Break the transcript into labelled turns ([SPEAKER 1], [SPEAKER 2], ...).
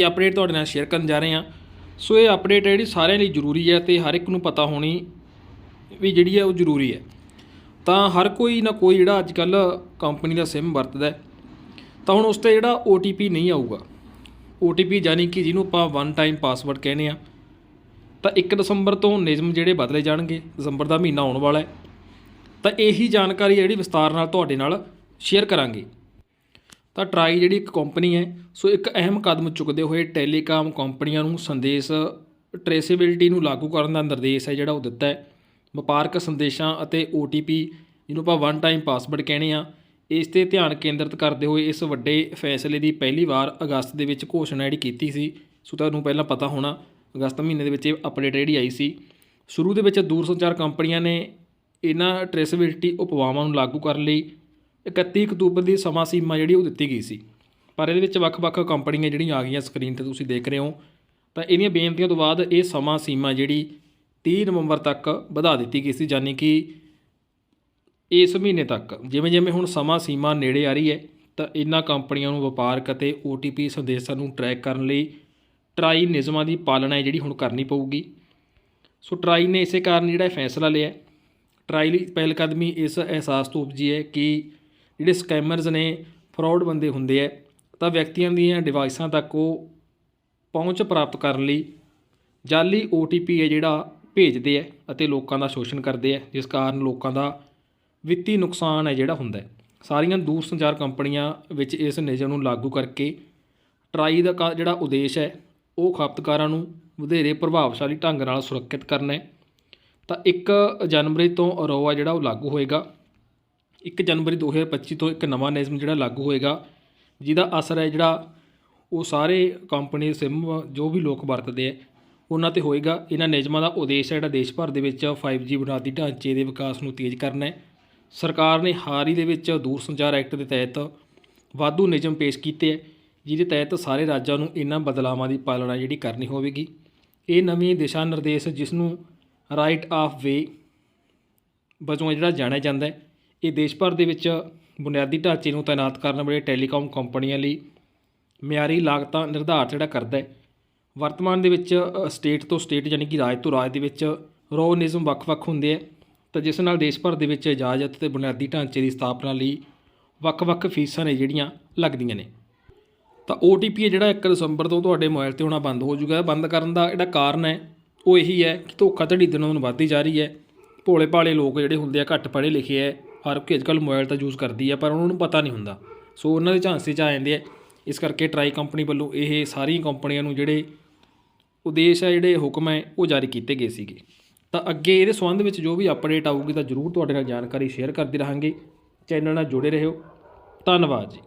[SPEAKER 1] ਇਹ ਅਪਡੇਟ ਤੁਹਾਡੇ ਨਾਲ ਸ਼ੇਅਰ ਕਰਨ ਜਾ ਰਹੇ ਹਾਂ। ਸੋ ਇਹ ਅਪਡੇਟ ਜਿਹੜੀ ਸਾਰਿਆਂ ਲਈ ਜ਼ਰੂਰੀ ਹੈ ਤੇ ਹਰ ਇੱਕ ਨੂੰ ਪਤਾ ਹੋਣੀ ਵੀ ਜਿਹੜੀ ਹੈ ਉਹ ਜ਼ਰੂਰੀ ਹੈ। ਤਾਂ ਹਰ ਕੋਈ ਨਾ ਕੋਈ ਜਿਹੜਾ ਅੱਜ ਕੱਲ ਕੰਪਨੀ ਦਾ SIM ਵਰਤਦਾ ਤਾਂ ਹੁਣ ਉਸ ਤੇ ਜਿਹੜਾ OTP ਨਹੀਂ ਆਊਗਾ। OTP ਯਾਨੀ ਕਿ ਜਿਹਨੂੰ ਆਪਾਂ ਵਨ ਟਾਈਮ ਪਾਸਵਰਡ ਕਹਿੰਦੇ ਆ ਤਾਂ 1 ਦਸੰਬਰ ਤੋਂ ਨਿਯਮ ਜਿਹੜੇ ਬਦਲੇ ਜਾਣਗੇ, ਦਸੰਬਰ ਦਾ ਮਹੀਨਾ ਆਉਣ ਵਾਲਾ ਹੈ। ਤਾਂ ਇਹੀ ਜਾਣਕਾਰੀ ਜਿਹੜੀ ਵਿਸਤਾਰ ਨਾਲ ਤੁਹਾਡੇ ਨਾਲ ਸ਼ੇਅਰ ਕਰਾਂਗੇ। ਤਾਂ ਟਰਾਈ ਜਿਹੜੀ ਇੱਕ ਕੰਪਨੀ ਹੈ, ਸੋ ਇੱਕ ਅਹਿਮ ਕਦਮ ਚੁੱਕਦੇ ਹੋਏ ਟੈਲੀਕਾਮ ਕੰਪਨੀਆਂ ਨੂੰ ਸੰਦੇਸ਼ ਟ੍ਰੇਸੇਬਿਲਟੀ ਨੂੰ ਲਾਗੂ ਕਰਨ ਦਾ ਨਿਰਦੇਸ਼ ਹੈ ਜਿਹੜਾ ਉਹ ਦਿੱਤਾ ਹੈ। ਵਪਾਰਕ ਸੰਦੇਸ਼ਾਂ ਅਤੇ OTP ਜਿਹਨੂੰ ਆਪਾਂ ਵਨ ਟਾਈਮ ਪਾਸਵਰਡ ਕਹਿੰਦੇ ਆ ਇਸ ਤੇ ਧਿਆਨ ਕੇਂਦਰਿਤ ਕਰਦੇ ਹੋਏ ਇਸ ਵੱਡੇ ਫੈਸਲੇ ਦੀ ਪਹਿਲੀ ਵਾਰ ਅਗਸਤ ਦੇ ਵਿੱਚ ਘੋਸ਼ਣਾ ਜਿਹੜੀ ਕੀਤੀ ਸੀ, ਸੋ ਤੁਹਾਨੂੰ ਪਹਿਲਾਂ ਪਤਾ ਹੋਣਾ, ਅਗਸਤ ਮਹੀਨੇ ਦੇ ਵਿੱਚ ਇਹ ਅਪਡੇਟ ਜਿਹੜੀ ਆਈ ਸੀ। ਸ਼ੁਰੂ ਦੇ ਵਿੱਚ ਦੂਰਸੰਚਾਰ ਕੰਪਨੀਆਂ ਨੇ ਇਹਨਾਂ ਟ੍ਰੇਸੇਬਿਲਟੀ ਉਪਵਾਵਾਂ ਨੂੰ ਲਾਗੂ ਕਰਨ ਲਈ 31 ਅਕਤੂਬਰ ਦੀ ਸਮਾਂ ਸੀਮਾ ਜਿਹੜੀ ਉਹ ਦਿੱਤੀ ਗਈ ਸੀ। ਪਰ ਇਹਦੇ ਵਿੱਚ ਵੱਖ-ਵੱਖ ਕੰਪਨੀਆਂ ਜਿਹੜੀਆਂ ਆ ਗਈਆਂ ਸਕਰੀਨ ਤੇ ਤੁਸੀਂ ਦੇਖ ਰਹੇ ਹੋ, ਤਾਂ ਇਹਦੀਆਂ ਬੇਨਤੀਆਂ ਤੋਂ ਬਾਅਦ ਇਹ ਸਮਾਂ ਸੀਮਾ ਜਿਹੜੀ 30 ਨਵੰਬਰ ਤੱਕ ਵਧਾ ਦਿੱਤੀ ਗਈ ਸੀ, ਯਾਨੀ ਕਿ ਇਸ ਮਹੀਨੇ ਤੱਕ। ਜਿਵੇਂ ਜਿਵੇਂ ਹੁਣ ਸਮਾਂ ਸੀਮਾ ਨੇੜੇ ਆ ਰਹੀ ਹੈ, ਤਾਂ ਇਹਨਾਂ ਕੰਪਨੀਆਂ ਨੂੰ ਵਪਾਰਕ ਅਤੇ OTP ਸੰਦੇਸ਼ਾਂ ਨੂੰ ਟਰੈਕ ਕਰਨ ਲਈ ਟਰਾਈ ਨਿਯਮਾਂ ਦੀ ਪਾਲਣਾ ਹੈ ਜਿਹੜੀ ਹੁਣ ਕਰਨੀ ਪਊਗੀ। ਸੋ ਟਰਾਈ ਨੇ ਇਸੇ ਕਾਰਨ ਜਿਹੜਾ ਇਹ ਫੈਸਲਾ ਲਿਆ। ਹੈ। ਟਰਾਈ ਲਈ ਪਹਿਲ ਇਸ ਅਹਿਸਾਸ ਤੋਂ ਉਪਜੀ ਹੈ ਕਿ ਜਿਹੜੇ ਸਕੈਮਰਸ ਨੇ ਫਰਾਡ ਬੰਦੇ ਹੁੰਦੇ ਆ, ਤਾਂ ਵਿਅਕਤੀਆਂ ਦੀਆਂ ਡਿਵਾਈਸਾਂ ਤੱਕ ਉਹ ਪਹੁੰਚ ਪ੍ਰਾਪਤ ਕਰਨ ਲਈ ਜਾਲੀ OTP ਹੈ ਜਿਹੜਾ ਭੇਜਦੇ ਆ ਅਤੇ ਲੋਕਾਂ ਦਾ ਸ਼ੋਸ਼ਣ ਕਰਦੇ ਆ, ਜਿਸ ਕਾਰਨ ਲੋਕਾਂ ਦਾ ਵਿੱਤੀ ਨੁਕਸਾਨ ਹੈ ਜਿਹੜਾ ਹੁੰਦਾ ਸਾਰੀਆਂ ਦੂਰ ਸੰਚਾਰ ਕੰਪਨੀਆਂ ਵਿੱਚ ਇਸ ਨਿਯਮ ਨੂੰ ਲਾਗੂ ਕਰਕੇ ਟਰਾਈ ਦਾ ਕਾ- ਜਿਹੜਾ ਉਦੇਸ਼ ਹੈ, ਉਹ ਖਪਤਕਾਰਾਂ ਨੂੰ ਵਧੇਰੇ ਪ੍ਰਭਾਵਸ਼ਾਲੀ ਢੰਗ ਨਾਲ ਸੁਰੱਖਿਅਤ ਕਰਨਾ ਹੈ। ਤਾਂ 1 ਜਨਵਰੀ ਤੋਂ ਅਰੋਆ ਜਿਹੜਾ ਉਹ ਲਾਗੂ ਹੋਏਗਾ। 1 ਜਨਵਰੀ 2025 ਤੋਂ ਇੱਕ ਨਵਾਂ ਨਿਯਮ ਜਿਹੜਾ ਲਾਗੂ ਹੋਏਗਾ, ਜਿਹਦਾ ਅਸਰ ਹੈ ਜਿਹੜਾ ਉਹ ਸਾਰੇ ਕੰਪਨੀ, ਸਿਮ ਜੋ ਵੀ ਲੋਕ ਵਰਤਦੇ ਆ, ਉਹਨਾਂ ਤੇ ਹੋਏਗਾ। ਇਹਨਾਂ ਨਿਯਮਾਂ ਦਾ ਉਦੇਸ਼ ਹੈ ਜਿਹੜਾ ਦੇਸ਼ ਭਰ ਦੇ ਵਿੱਚ 5G ਬੁਨਿਆਦੀ ਢਾਂਚੇ ਦੇ ਵਿਕਾਸ ਨੂੰ ਤੇਜ਼ ਕਰਨਾ ਹੈ। ਸਰਕਾਰ ਨੇ ਹਾਲ ਹੀ ਦੇ ਵਿੱਚ ਦੂਰ ਸੰਚਾਰ ਐਕਟ ਦੇ ਤਹਿਤ ਵਾਧੂ ਨਿਯਮ ਪੇਸ਼ ਕੀਤੇ ਹੈ, ਜਿਹਦੇ ਤਹਿਤ ਸਾਰੇ ਰਾਜਾਂ ਨੂੰ ਇਹਨਾਂ ਬਦਲਾਵਾਂ ਦੀ ਪਾਲਣਾ ਜਿਹੜੀ ਕਰਨੀ ਹੋਵੇਗੀ। ਇਹ ਨਵੀਂ ਦਿਸ਼ਾ ਨਿਰਦੇਸ਼ ਜਿਸ ਨੂੰ ਰਾਈਟ ਆਫ ਵੇ ਵਜੋਂ ਜਿਹੜਾ ਜਾਣਿਆ ਜਾਂਦਾ ਹੈ। ਇਹ ਦੇਸ਼ ਭਰ ਦੇ ਵਿੱਚ ਬੁਨਿਆਦੀ ਢਾਂਚੇ ਨੂੰ ਤਾਇਨਾਤ ਕਰਨ ਵਾਲੇ ਟੈਲੀਕਾਮ ਕੰਪਨੀਆਂ ਲਈ ਮਿਆਰੀ ਲਾਗਤਾਂ ਨਿਰਧਾਰਤ ਜਿਹੜਾ ਕਰਦਾ ਹੈ। ਵਰਤਮਾਨ ਦੇ ਵਿੱਚ ਸਟੇਟ ਤੋਂ ਸਟੇਟ ਯਾਨੀ ਕਿ ਰਾਜ ਤੋਂ ਰਾਜ ਦੇ ਵਿੱਚ ਰੋ ਨਿਯਮ ਵੱਖ-ਵੱਖ ਹੁੰਦੇ ਆ। ਤਾਂ ਜਿਸ ਨਾਲ ਦੇਸ਼ ਭਰ ਦੇ ਵਿੱਚ ਇਜਾਜ਼ਤ ਤੇ ਬੁਨਿਆਦੀ ਢਾਂਚੇ ਦੀ ਸਥਾਪਨਾ ਲਈ ਵੱਖ-ਵੱਖ ਫੀਸਾਂ ਨੇ ਜਿਹੜੀਆਂ ਲੱਗਦੀਆਂ ਨੇ। ਤਾਂ OTP ਹੈ ਜਿਹੜਾ 1 ਦਸੰਬਰ ਤੋਂ ਤੁਹਾਡੇ ਮੋਬਾਈਲ ਤੇ ਹੋਣਾ ਬੰਦ ਹੋ ਜਾਊਗਾ ਬੰਦ ਕਰਨ ਦਾ ਜਿਹੜਾ ਕਾਰਨ ਹੈ, ਉਹ ਇਹੀ ਹੈ ਕਿ ਧੋਖਾਧੜੀ ਦਿਨੋਂ ਦਿਨ ਵੱਧਦੀ ਜਾ ਰਹੀ ਹੈ। ਭੋਲੇ ਭਾਲੇ ਲੋਕ ਜਿਹੜੇ ਹੁੰਦੇ ਆ, ਘੱਟ ਪੜ੍ਹੇ ਲਿਖੇ ਹੈ ਹਰ ਕੋਈ ਅੱਜਕੱਲ ਮੋਬਾਈਲ ਤਾਂ ਯੂਜ਼ ਕਰਦੀ ਹੈ ਪਰ ਉਹਨਾਂ ਨੂੰ ਪਤਾ ਨਹੀਂ ਹੁੰਦਾ। ਸੋ ਉਹਨਾਂ ਦੇ ਝਾਂਸੇ 'ਚ ਆ ਜਾਂਦੇ ਆ। ਇਸ ਕਰਕੇ ਟਰਾਈ ਕੰਪਨੀ ਵੱਲੋਂ ਇਹ ਸਾਰੀਆਂ ਕੰਪਨੀਆਂ ਨੂੰ ਜਿਹੜੇ ਉਦੇਸ਼ ਹੈ ਜਿਹੜੇ ਹੁਕਮ ਹੈ ਉਹ ਜਾਰੀ ਕੀਤੇ ਗਏ ਸੀਗੇ। ਤਾਂ ਅੱਗੇ ਇਹਦੇ ਸੰਬੰਧ ਵਿੱਚ ਜੋ ਵੀ ਅਪਡੇਟ ਆਊਗੀ ਤਾਂ ਜ਼ਰੂਰ ਤੁਹਾਡੇ ਨਾਲ ਜਾਣਕਾਰੀ ਸ਼ੇਅਰ ਕਰਦੇ ਰਹਾਂਗੇ। ਚੈਨਲ ਨਾਲ ਜੁੜੇ ਰਹੋ। ਧੰਨਵਾਦ ਜੀ।